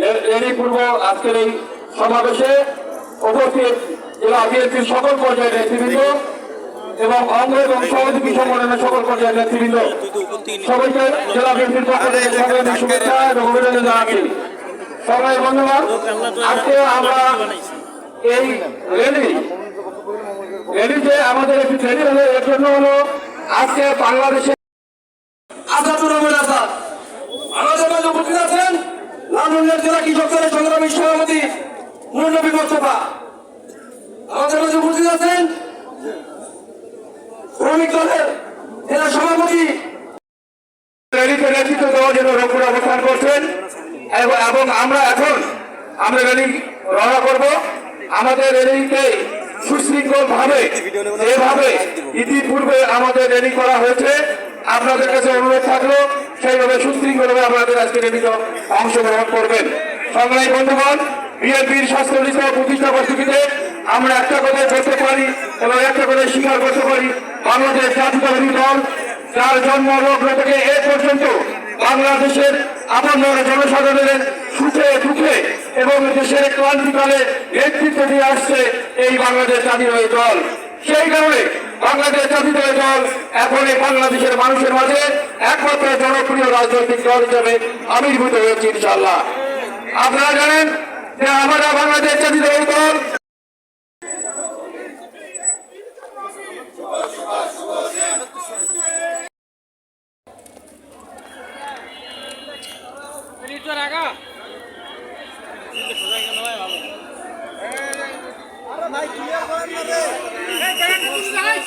এর- এরই পূর্ব আজকের এই সমাবেশে উপস্থিত জেলা বিএনপির সকল পর্যায়ের নেতৃবৃন্দ এবং অঙ্গ এবং সহযোগী সংগঠনের সকল পর্যায়ের নেতৃবৃন্দ। সবাইকে জেলা বিএনপির পক্ষ শুভেচ্ছা এবং অভিনন্দন জানাচ্ছি। সবাই বন্ধুবান আজকে আমরা এই র্যালি র্যালি যে আমাদের একটি র্যালি হলো, এর জন্য হলো আজকে বাংলাদেশে আসাদুর রহমান আসাদ আমাদের মাঝে উপস্থিত আছেন লালমনিরহাট জেলা কৃষক দলের সংগ্রামী সভাপতি নুরনবী মোস্তফা। আমাদের মাঝে উপস্থিত আছেন শ্রমিক দলের জেলা সভাপতি। এবং আমরা এখন আমরা র্যালি রওনা করব। আমাদের সুশৃঙ্খল ভাবে যেভাবে ইতিপূর্বে আমাদের র্যালি করা হয়েছে, আপনাদের কাছে অনুরোধ থাকল সেইভাবে সুশৃঙ্খলভাবে আপনাদের আজকে র্যালিতে অংশগ্রহণ করবেন। সংগ্রামী বন্ধুগণ, বিএনপির স্বাস্থ্য প্রতিষ্ঠা বার্ষিকীতে আমরা একটা কথা করতে পারি এবং একটা কথা স্বীকার করতে পারি, বাংলাদেশ জাতীয়তাবাদী দল, যার জন্ম লগ্ন থেকে এ পর্যন্ত বাংলাদেশের আপন জনসাধারণের সুখে দুঃখে এবং দেশের ক্রান্তিকালে নেতৃত্ব দিয়ে আসছে এই বাংলাদেশ জাতীয় দল। সেই কারণে বাংলাদেশ জাতীয় দল এখন এই বাংলাদেশের মানুষের মাঝে একমাত্র জনপ্রিয় রাজনৈতিক দল হিসেবে আবির্ভূত হয়েছে ইনশাল্লাহ আপনারা জানেন যে আমরা বাংলাদেশ জাতীয় দল। লিটার আগা